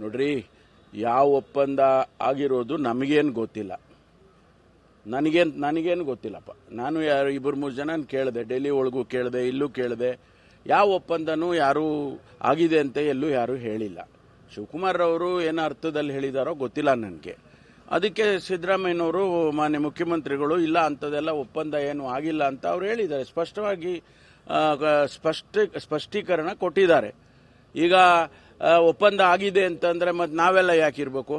ನೋಡ್ರಿ, ಯಾವ ಒಪ್ಪಂದ ಆಗಿರೋದು ನಮಗೇನು ಗೊತ್ತಿಲ್ಲ. ನನಗೇನು ನನಗೇನು ಗೊತ್ತಿಲ್ಲಪ್ಪ. ನಾನು ಯಾರು, ಇಬ್ಬರು ಮೂರು ಜನ ಕೇಳಿದೆ, ಡೆಲ್ಲಿ ಒಳಗೂ ಕೇಳಿದೆ, ಇಲ್ಲೂ ಕೇಳಿದೆ. ಯಾವ ಒಪ್ಪಂದನೂ ಯಾರೂ ಆಗಿದೆ ಅಂತ ಎಲ್ಲೂ ಯಾರೂ ಹೇಳಿಲ್ಲ. ಶಿವಕುಮಾರ್ ಅವರು ಏನು ಅರ್ಥದಲ್ಲಿ ಹೇಳಿದಾರೋ ಗೊತ್ತಿಲ್ಲ ನನಗೆ. ಅದಕ್ಕೆ ಸಿದ್ದರಾಮಯ್ಯನವರು, ಮಾನ್ಯ ಮುಖ್ಯಮಂತ್ರಿಗಳು, ಇಲ್ಲ ಅಂಥದ್ದೆಲ್ಲ ಒಪ್ಪಂದ ಏನು ಆಗಿಲ್ಲ ಅಂತ ಅವ್ರು ಹೇಳಿದ್ದಾರೆ. ಸ್ಪಷ್ಟವಾಗಿ ಸ್ಪಷ್ಟ, ಸ್ಪಷ್ಟೀಕರಣ ಕೊಟ್ಟಿದ್ದಾರೆ. ಈಗ ಒಪ್ಪಂದ ಆಗಿದೆ ಅಂತಂದ್ರೆ ಮತ್ತೆ ನಾವೆಲ್ಲ ಯಾಕಿರ್ಬೇಕು?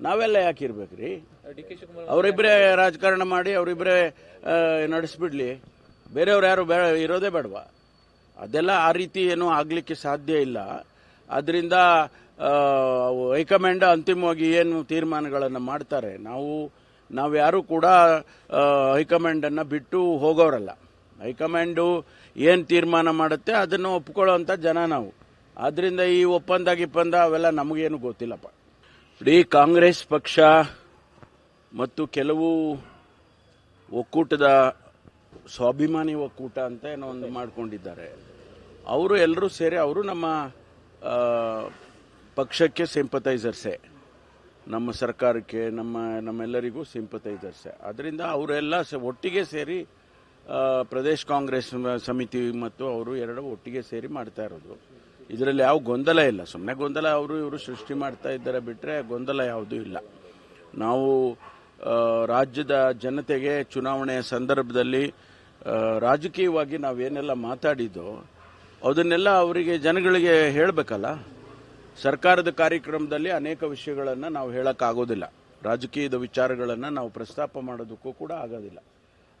ನಾವೆಲ್ಲ ಯಾಕಿರ್ಬೇಕ್ರಿ? ಅವರಿಬ್ಬರೇ ರಾಜಕಾರಣ ಮಾಡಿ ಅವರಿಬ್ಬರೇ ನಡೆಸ್ಬಿಡ್ಲಿ. ಬೇರೆಯವ್ರು ಯಾರು ಬೇ, ಇರೋದೇ ಬೇಡವಾ? ಅದೆಲ್ಲ ಆ ರೀತಿ ಏನೂ ಆಗಲಿಕ್ಕೆ ಸಾಧ್ಯ ಇಲ್ಲ. ಅದರಿಂದ ಹೈಕಮಾಂಡ್ ಅಂತಿಮವಾಗಿ ಏನು ತೀರ್ಮಾನಗಳನ್ನು ಮಾಡ್ತಾರೆ? ನಾವು ನಾವು ಯಾರು ಕೂಡ ಹೈಕಮಾಂಡನ್ನು ಬಿಟ್ಟು ಹೋಗೋರಲ್ಲ. ಹೈಕಮಾಂಡು ಏನು ತೀರ್ಮಾನ ಮಾಡುತ್ತೆ ಅದನ್ನು ಒಪ್ಕೊಳ್ಳೋ ಜನ ನಾವು. ಆದ್ದರಿಂದ ಈ ಒಪ್ಪಂದ ಗಿಪ್ಪಂದ ಅವೆಲ್ಲ ನಮಗೇನು ಗೊತ್ತಿಲ್ಲಪ್ಪ. ಇಡೀ ಕಾಂಗ್ರೆಸ್ ಪಕ್ಷ ಮತ್ತು ಕೆಲವು ಒಕ್ಕೂಟದ ಸ್ವಾಭಿಮಾನಿ ಒಕ್ಕೂಟ ಅಂತ ಏನೋ ಒಂದು ಮಾಡ್ಕೊಂಡಿದ್ದಾರೆ. ಅವರು ಎಲ್ಲರೂ ಸೇರಿ ಅವರು ನಮ್ಮ ಪಕ್ಷಕ್ಕೆ ಸಿಂಪತೈಸರ್ಸೇ ನಮ್ಮ ಸರ್ಕಾರಕ್ಕೆ, ನಮ್ಮ, ನಮ್ಮೆಲ್ಲರಿಗೂ ಸಿಂಪತೈಸರ್ಸೇ ಅದರಿಂದ ಅವರೆಲ್ಲ ಒಟ್ಟಿಗೆ ಸೇರಿ ಪ್ರದೇಶ್ ಕಾಂಗ್ರೆಸ್ ಸಮಿತಿ ಮತ್ತು ಅವರು ಎರಡು ಒಟ್ಟಿಗೆ ಸೇರಿ ಮಾಡ್ತಾ ಇರೋದು. ಇದರಲ್ಲಿ ಯಾವ ಗೊಂದಲ ಇಲ್ಲ. ಸುಮ್ಮನೆ ಗೊಂದಲ ಅವರು ಇವರು ಸೃಷ್ಟಿ ಮಾಡ್ತಾ ಇದ್ದಾರೆ ಬಿಟ್ಟರೆ ಗೊಂದಲ ಯಾವುದೂ ಇಲ್ಲ. ನಾವು ರಾಜ್ಯದ ಜನತೆಗೆ ಚುನಾವಣೆಯ ಸಂದರ್ಭದಲ್ಲಿ ರಾಜಕೀಯವಾಗಿ ನಾವೇನೆಲ್ಲ ಮಾತಾಡಿದ್ದೋ ಅದನ್ನೆಲ್ಲ ಅವರಿಗೆ ಜನಗಳಿಗೆ ಹೇಳಬೇಕಲ್ಲ. ಸರ್ಕಾರದ ಕಾರ್ಯಕ್ರಮದಲ್ಲಿ ಅನೇಕ ವಿಷಯಗಳನ್ನು ನಾವು ಹೇಳೋಕ್ಕಾಗೋದಿಲ್ಲ. ರಾಜಕೀಯದ ವಿಚಾರಗಳನ್ನು ನಾವು ಪ್ರಸ್ತಾಪ ಮಾಡೋದಕ್ಕೂ ಕೂಡ ಆಗೋದಿಲ್ಲ.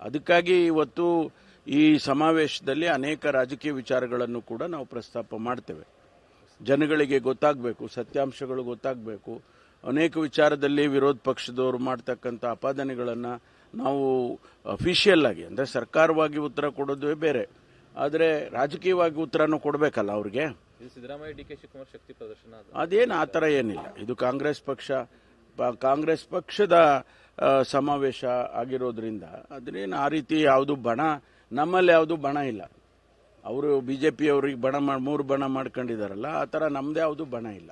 ಅದಕ್ಕಾಗಿ ಇವತ್ತು ಈ ಸಮಾವೇಶದಲ್ಲಿ ಅನೇಕ ರಾಜಕೀಯ ವಿಚಾರಗಳನ್ನು ಕೂಡ ನಾವು ಪ್ರಸ್ತಾಪ ಮಾಡ್ತೇವೆ. ಜನಗಳಿಗೆ ಗೊತ್ತಾಗಬೇಕು ಸತ್ಯಾಂಶಗಳು ಗೊತ್ತಾಗಬೇಕು. ಅನೇಕ ವಿಚಾರದಲ್ಲಿ ವಿರೋಧ ಪಕ್ಷದವರು ಮಾಡ್ತಕ್ಕಂಥ ಅಪಾದನೆಗಳನ್ನು ನಾವು ಅಫಿಷಿಯಲ್ ಆಗಿ ಅಂದರೆ ಸರ್ಕಾರವಾಗಿ ಉತ್ತರ ಕೊಡೋದೇ ಬೇರೆ. ಆದರೆ ರಾಜಕೀಯವಾಗಿ ಉತ್ತರನೂ ಕೊಡಬೇಕಲ್ಲ ಅವ್ರಿಗೆ? ಸಿದ್ದರಾಮಯ್ಯ ಡಿ ಕೆ ಶಿವಕುಮಾರ್ ಶಕ್ತಿ ಪ್ರದರ್ಶನ ಅದು ಅದೇನು ಆ ಥರ ಏನಿಲ್ಲ. ಇದು ಕಾಂಗ್ರೆಸ್ ಪಕ್ಷ ಕಾಂಗ್ರೆಸ್ ಪಕ್ಷದ ಸಮಾವೇಶ ಆಗಿರೋದ್ರಿಂದ ಅದ್ರೇನು ಆ ರೀತಿ ಯಾವುದು ಬಣ, ನಮ್ಮಲ್ಲಿ ಯಾವುದು ಬಣ ಇಲ್ಲ. ಅವರು ಬಿ ಜೆ ಪಿಯವ್ರಿಗೆ ಬಣ ಮಾಡಿ ಮೂರು ಬಣ ಮಾಡ್ಕೊಂಡಿದ್ದಾರಲ್ಲ ಆ ಥರ ನಮ್ಮದೇ ಯಾವುದು ಬಣ ಇಲ್ಲ.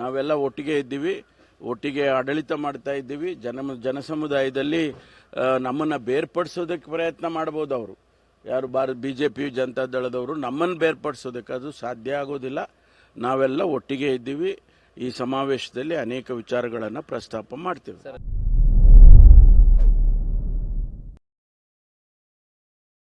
ನಾವೆಲ್ಲ ಒಟ್ಟಿಗೆ ಇದ್ದೀವಿ, ಒಟ್ಟಿಗೆ ಆಡಳಿತ ಮಾಡ್ತಾ ಇದ್ದೀವಿ, ಜನ ಸಮುದಾಯದಲ್ಲಿ ನಮ್ಮನ್ನು ಬೇರ್ಪಡಿಸೋದಕ್ಕೆ ಪ್ರಯತ್ನ ಮಾಡ್ಬೋದು ಅವರು. ಯಾರು ಬಾರ ಬಿ ಜೆ ಪಿ ಜನತಾ ದಳದವರು ನಮ್ಮನ್ನು ಬೇರ್ಪಡಿಸೋದಕ್ಕೆ ಅದು ಸಾಧ್ಯ ಆಗೋದಿಲ್ಲ. ನಾವೆಲ್ಲ ಒಟ್ಟಿಗೆ ಇದ್ದೀವಿ ಈ ಸಮಾವೇಶದಲ್ಲಿ ಅನೇಕ ವಿಚಾರಗಳನ್ನು ಪ್ರಸ್ತಾಪ ಮಾಡ್ತೇವೆ